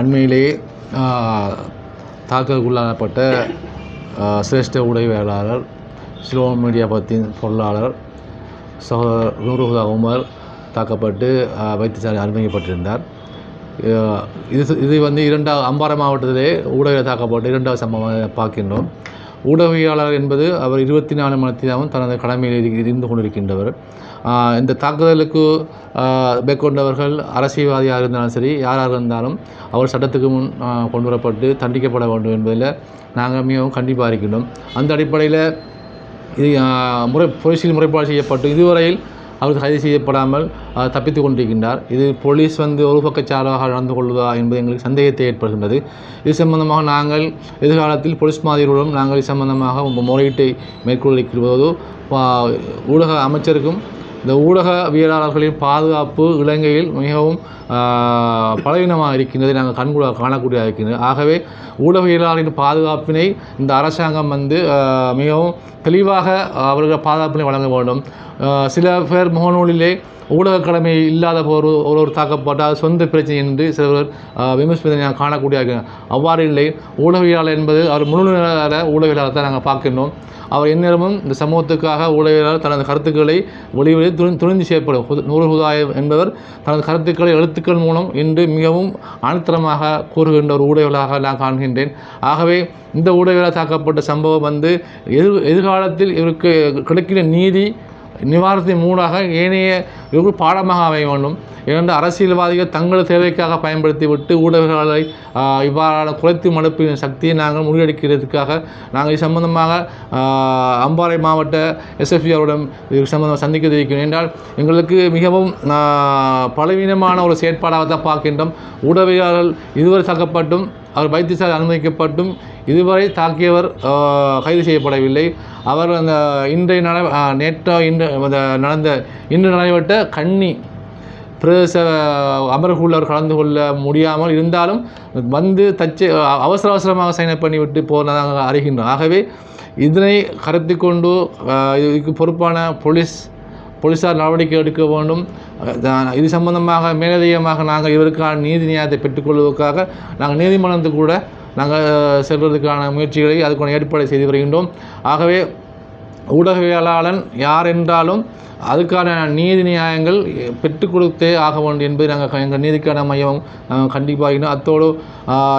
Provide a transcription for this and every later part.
அண்மையிலேயே தாக்குதலுக்குள்ளாக்கப்பட்ட சிரேஷ்ட ஊடகவியலாளர் சிலோன் மீடியா பத்தின் பொருளாளர் சகோதரர் நூருஹுதா உமர் தாக்கப்பட்டு வைத்தியசாலை அனுமதிக்கப்பட்டிருந்தார். இது இது வந்து இரண்டாவது அம்பாறை மாவட்டத்திலே ஊடக தாக்கப்பட்டு இரண்டாவது சம்பவம் பார்க்கின்றோம். ஊடகவியலாளர் என்பது அவர் இருபத்தி நாலு மணி தனது கடமையில் இருந்து கொண்டிருக்கின்றவர். இந்த தாக்குதலுக்கு மேற்கொண்டவர்கள் அரசியல்வாதியாக இருந்தாலும் சரி யாராக இருந்தாலும் அவர் சட்டத்துக்கு முன் கொண்டு வரப்பட்டு தண்டிக்கப்பட வேண்டும் என்பதில் நாங்கள் மிகவும் கண்டிப்பாக இருக்கின்றோம். அந்த அடிப்படையில் இது முறை போலீஸில் முறைப்பாடு செய்யப்பட்டு இதுவரையில் அவர் கைது செய்யப்படாமல் தப்பித்து கொண்டிருக்கின்றார். இது போலீஸ் வந்து ஒரு பக்கச்சாராக நடந்து கொள்வதா என்பது எங்களுக்கு சந்தேகத்தை ஏற்படுகின்றது இது சம்பந்தமாக நாங்கள் எதிர்காலத்தில் போலீஸ் மாதிரியுடன் நாங்கள் இது சம்பந்தமாக முறையீட்டை மேற்கொள்ளிருக்கிறதோ ஊடக அமைச்சருக்கும் இந்த ஊடகவியலாளர்களின் பாதுகாப்பு இலங்கையில் மிகவும் பலவீனமாக இருக்கின்றதை. நாங்கள் கண்கூட காணக்கூடியதாக இருக்கின்றது. ஆகவே ஊடகவியலாளரின் பாதுகாப்பினை இந்த அரசாங்கம் வந்து மிகவும் தெளிவாக அவர்கள் பாதுகாப்பினை வழங்க வேண்டும். சில பேர் முகநூலிலே ஊடக கடமை இல்லாத ஒரு ஒரு ஒரு தாக்கப்பட்டால் சொந்த பிரச்சனை என்று சிலர் விமர்சிப்பதை நாங்கள் காணக்கூடிய அவ்வாறு இல்லை ஊடகவியலாளர் என்பது அவர் முழு நேர ஊடகவியலாளர் தான் நாங்கள் பார்க்கின்றோம். அவர் எந்நேரமும் இந்த சமூகத்துக்காக ஊடகவியலாளர் தனது கருத்துக்களை வெளிவெளி துணி துணிந்து செய்யப்படும் நூறு ஹுதாய் என்பவர் தனது கருத்துக்களை எழுத்துக்கள் மூலம் இன்று மிகவும் ஆணித்தரமாக கூறுகின்ற ஒரு ஊடகவியலாக நான் காண்கின்றேன். ஆகவே இந்த ஊடகவியலாளர் தாக்கப்பட்ட சம்பவம் வந்து எதிர் எதிர்காலத்தில் இவருக்கு கிடைக்கிற நீதி நிவாரணத்தின் மூலாக ஏனைய இவர்கள் பாடமாக அமைய வேண்டும். இரண்டு அரசியல்வாதிகள் தங்களது தேவைக்காக பயன்படுத்தி விட்டு ஊடகங்களை இவ்வாறான குறைத்து மடுப்பின் சக்தியை நாங்கள் முறியடிக்கிறதுக்காக நாங்கள் இது சம்பந்தமாக அம்பாறை மாவட்ட எஸ்எஃப்இ அவரிடம் இது சம்பந்தமாக சந்திக்க தெரிவிக்கிறோம் என்றால் எங்களுக்கு மிகவும் பலவீனமான ஒரு செயற்பாடாக தான் பார்க்கின்றோம். ஊடகவியலாளர்கள் இதுவரை தாக்கப்பட்டும் அவர் வைத்தியசாலை அனுமதிக்கப்பட்டும் இதுவரை தாக்கியவர் கைது செய்யப்படவில்லை. அவர் அந்த இன்றைய நட நேற்ற இன்று நடந்த இன்று நடைபெற்ற கன்னி பிரதேச அமர்வுக்குள் கலந்து கொள்ள முடியாமல் இருந்தாலும் வந்து தச்சு அவசர அவசரமாக சைன் அப் பண்ணிவிட்டு போனதாக அறிகின்றோம். ஆகவே இதனை கருத்து கொண்டு இதுக்கு பொறுப்பான போலீஸ் போலீஸார் நடவடிக்கை எடுக்க வேண்டும். இது சம்பந்தமாக மேலதிகமாக நாங்கள் இவருக்கான நீதி நியாயத்தை பெற்றுக்கொள்வதற்காக நாங்கள் நீதிமன்றத்துக்கு கூட நாங்கள் செல்வதற்கான முயற்சிகளை அதுக்கான ஏற்பாடு செய்து வருகின்றோம். ஆகவே ஊடகவியலாளன் யார் என்றாலும் அதுக்கான நீதி நியாயங்கள் பெற்றுக் கொடுத்தே ஆக வேண்டும் என்பது நாங்கள் எங்கள் நீதிக்கான மையம் கண்டிப்பாக அத்தோடு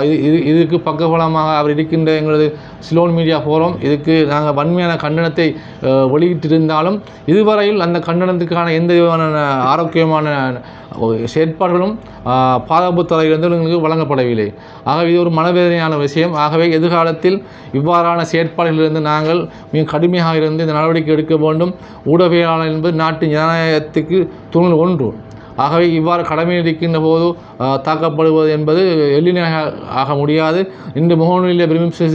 இது இது இதுக்கு பக்கபலமாக அவர் இருக்கின்ற எங்களது சிலோன் மீடியா ஃபோரம் இதுக்கு நாங்கள் வன்மையான கண்டனத்தை வெளியிட்டிருந்தாலும் இதுவரையில் அந்த கண்டனத்துக்கான எந்த விதமான ஆரோக்கியமான செயற்பாடுகளும் பாதுகாப்பு துறையிலிருந்து எங்களுக்கு வழங்கப்படவில்லை. ஆகவே இது ஒரு மனவேதனையான விஷயம். ஆகவே எதிர்காலத்தில் இவ்வாறான செயற்பாடுகளிலிருந்து நாங்கள் மிக கடுமையாக இருந்து இந்த நடவடிக்கை எடுக்க வேண்டும். ஊடகவியலாளர் என்பது நாட்டு ஜனநாயகத்துக்கு தூண் ஒன்று ஆகவே இவ்வாறு கடமையில் இருக்கின்ற போது தாக்கப்படுவது என்பது எளிமையாக ஆக முடியாது. இந்த முகநூலில் விமர்சி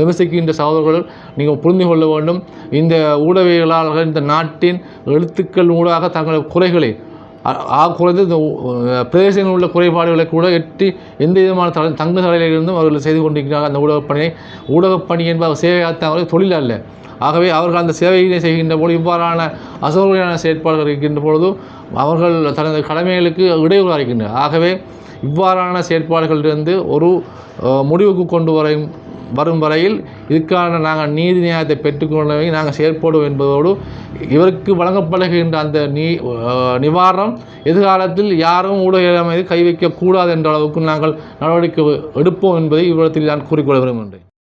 விமர்சிக்கின்ற சகோதரர்கள் நீங்கள் புரிந்து கொள்ள வேண்டும் இந்த ஊடகவியலாளர்கள் இந்த நாட்டின் எழுத்துக்கள் ஊடாக தங்கள் குறைகளை ஆ குறைந்து இந்த பிரதேசங்களில் உள்ள குறைபாடுகளை கூட எட்டி எந்த விதமான தலை தங்கு தலையிலிருந்தும் அவர்கள் செய்து கொண்டிருக்கிறார்கள். அந்த ஊடகப் பணியை ஊடகப் பணி என்பது சேவையாகத்தான் அவர்கள் தொழில் அல்ல. ஆகவே அவர்கள் அந்த சேவையினை செய்கின்ற போது இவ்வாறான அசௌகரியான செயற்பாடுகள் இருக்கின்ற பொழுது அவர்கள் தனது கடமைகளுக்கு இடையூறு இருக்கின்றனர். ஆகவே இவ்வாறான செயற்பாடுகளிலிருந்து ஒரு முடிவுக்கு கொண்டு வரையும் வரும் வரையில் இதுக்கான நாங்கள் நீதி நியாயத்தை பெற்றுக்கொள்ளவே நாங்கள் செயற்படுவோம் என்பதோடு இவருக்கு வழங்கப்படுகின்ற அந்த நீ நிவாரணம் எதிர்காலத்தில் யாரும் ஊடக மீது கை வைக்கக்கூடாது என்ற அளவுக்கு நாங்கள் நடவடிக்கை எடுப்போம் என்பதை இவ்விடத்தில் நான் கூறிக்கொள்ள விரும்புகின்றேன்.